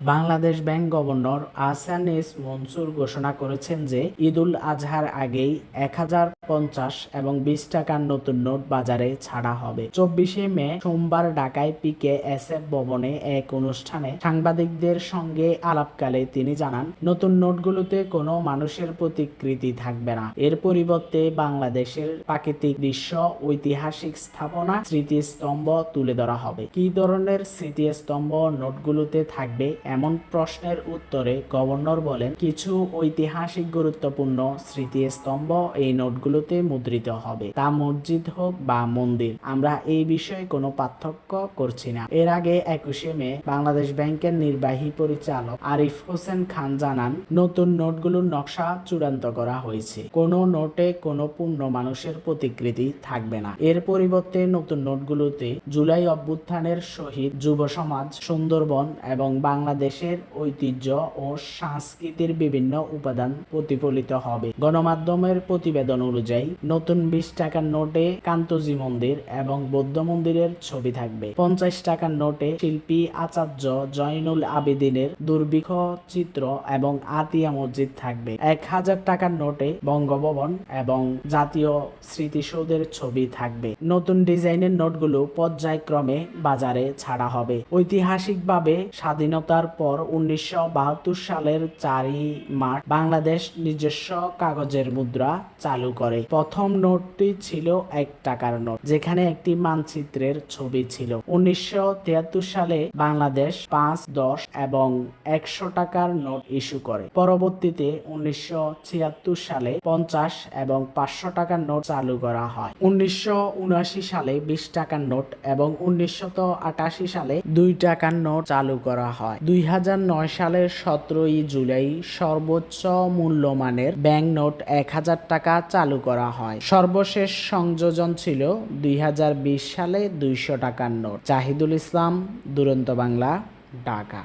Bangladesh bank governor Ahsan S Mansur ঘোষণা করেছেন যে ঈদুল আজহার আগেই এক হাজার পঞ্চাশ এবং বিশ টাকার নতুন নোট বাজারে ছাড়া হবে। চব্বিশে মে সোমবার ঢাকায় পিকে এস এফ ভবনে এক অনুষ্ঠানে সাংবাদিকদের সঙ্গে আলাপকালে তিনি জানান, নতুন নোটগুলোতে কোনো মানুষের প্রতিকৃতি থাকবে না। এর পরিবর্তে বাংলাদেশের প্রাকৃতিক দৃশ্য, ঐতিহাসিক স্থাপনা, স্মৃতিস্তম্ভ তুলে ধরা হবে। কি ধরনের স্মৃতিস্তম্ভ নোটগুলোতে থাকবে এমন প্রশ্নের উত্তরে গভর্নর বলেন, কিছু ঐতিহাসিক গুরুত্বপূর্ণ স্মৃতিস্তম্ভ এই নোটগুলোতে মুদ্রিত হবে। তা মসজিদ হোক বা মন্দির, আমরা এই বিষয়ে কোনো পার্থক্য করছি না। এর আগে একুশে মে বাংলাদেশ ব্যাংকের নির্বাহী পরিচালক আরিফ হোসেন খান জানান, নতুন নোটগুলোর নকশা চূড়ান্ত করা হয়েছে। কোনো নোটে কোনো পূর্ণ মানুষের প্রতিকৃতি থাকবে না। এর পরিবর্তে নতুন নোটগুলোতে জুলাই অভ্যুত্থানের শহীদ যুব সমাজ, সুন্দরবন এবং বাংলাদেশের ঐতিহ্য ও সংস্কৃতির বিভিন্ন উপাদান প্রতিফলিত হবে। গণমাধ্যমের প্রতিবেদন অনুযায়ী, নতুন বিশ টাকার নোটে কান্তজি মন্দির এবং বৌদ্ধ মন্দিরের ছবি থাকবে। পঞ্চাশ টাকার নোটে শিল্পী আচার্য জয়নুল আবেদিনের দুর্বিক্ষ চিত্র এবং আতিয়া মসজিদ থাকবে। এক হাজার টাকার নোটে বঙ্গভবন এবং জাতীয় স্মৃতিসৌধের ছবি থাকবে। নতুন ডিজাইনের নোটগুলো পর্যায়ক্রমে বাজারে ছাড়া হবে। ঐতিহাসিকভাবে স্বাধীনতার পর উনিশশো বাহাত্তর সালের চারই মার্চ বাংলাদেশ নিজস্ব কাগজের মুদ্রা চালু করে। প্রথম নোটটি ছিল এক টাকার নোট, যেখানে একটি মানচিত্রের ছবি ছিল। উনিশশো সালে বাংলাদেশ পাঁচ, দশ এবং একশো টাকার নোট ইস্যু করে। পরবর্তীতে উনিশশো সালে পঞ্চাশ এবং পাঁচশো টাকার নোট চালু করা হয়। উনিশশো উনআশি সালে বিশ টাকার নোট এবং উনিশশো আটাশি সালে দুই টাকার নোট চালু করা হয়। দুই সালের সতেরোই জুলাই সর্বোচ্চ মূল্যমানের ব্যাংক নোট এক হাজার টাকা চালু করা হয়। সর্বশেষ সংযোজন ছিল দুই হাজার বিশ সালে দুইশো টাকার নোট। জাহিদুল ইসলাম, দুরন্ত বাংলা, ঢাকা।